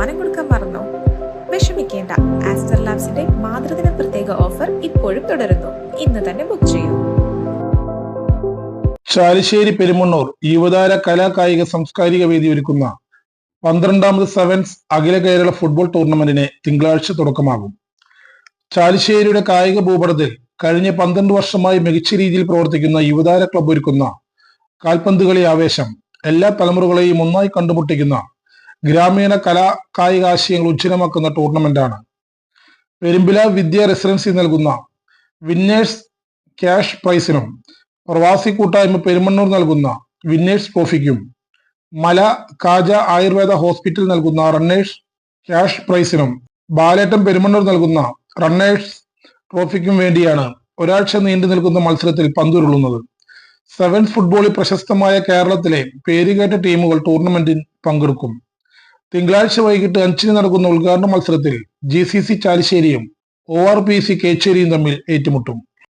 സമ്മാനം കൊടുക്കാൻ മറന്നോ? വിഷമിക്കേണ്ട. ആസ്റ്റർ ലാബ്സിന്റെ മാതൃദിന പ്രത്യേക ഓഫർ ഇപ്പോഴും തുടരുന്നു. ഇന്ന് തന്നെ ബുക്ക് ചെയ്യൂ. ചാലിശ്ശേരി പെരുമണ്ണൂർ യുവതാര കലാ കായിക സാംസ്കാരിക വേദി ഒരുക്കുന്ന പന്ത്രണ്ടാമത് സെവൻസ് അഖില കേരള ഫുട്ബോൾ ടൂർണമെന്റിന് തിങ്കളാഴ്ച തുടക്കമാകും. ചാലിശ്ശേരിയുടെ കായിക ഭൂപടത്തിൽ കഴിഞ്ഞ പന്ത്രണ്ട് വർഷമായി മികച്ച രീതിയിൽ പ്രവർത്തിക്കുന്ന യുവതാര ക്ലബ് ഒരുക്കുന്ന കാൽപന്ത് കളി ആവേശം എല്ലാ തലമുറകളെയും ഒന്നായി കണ്ടുമുട്ടിക്കുന്ന ഗ്രാമീണ കലാ കായിക ആശയങ്ങൾ ഉജ്ജ്വലമാക്കുന്ന ടൂർണമെന്റാണ് പെരുമ്പില വിദ്യ റെസിഡൻസി നൽകുന്ന വിന്നേഴ്സ് ക്യാഷ് പ്രൈസിനും പ്രവാസി കൂട്ടായ്മ പെരുമണ്ണൂർ നൽകുന്ന വിന്നേഴ്സ് ട്രോഫിക്കും മല കാജ ആയുർവേദ ഹോസ്പിറ്റൽ നൽകുന്ന റണ്ണേഴ്സ് ക്യാഷ് പ്രൈസിനും ബാലേട്ടം പെരുമണ്ണൂർ നൽകുന്ന റണ്ണേഴ്സ് ട്രോഫിക്കും വേണ്ടിയാണ് ഒരാഴ്ച നീണ്ടു നിൽക്കുന്ന മത്സരത്തിൽ പന്തുരുളുന്നത്. സെവൻസ് ഫുട്ബോളിൽ പ്രശസ്തമായ കേരളത്തിലെ പേരുകേട്ട ടീമുകൾ ടൂർണമെന്റിൽ പങ്കെടുക്കും. തിങ്കളാഴ്ച വൈകിട്ട് അഞ്ചിന് നടക്കുന്ന ഉദ്ഘാടന മത്സരത്തിൽ ജി സി സി ചാലിശ്ശേരിയും ഒ ആർ പി സി കേച്ചേരിയും തമ്മിൽ ഏറ്റുമുട്ടും.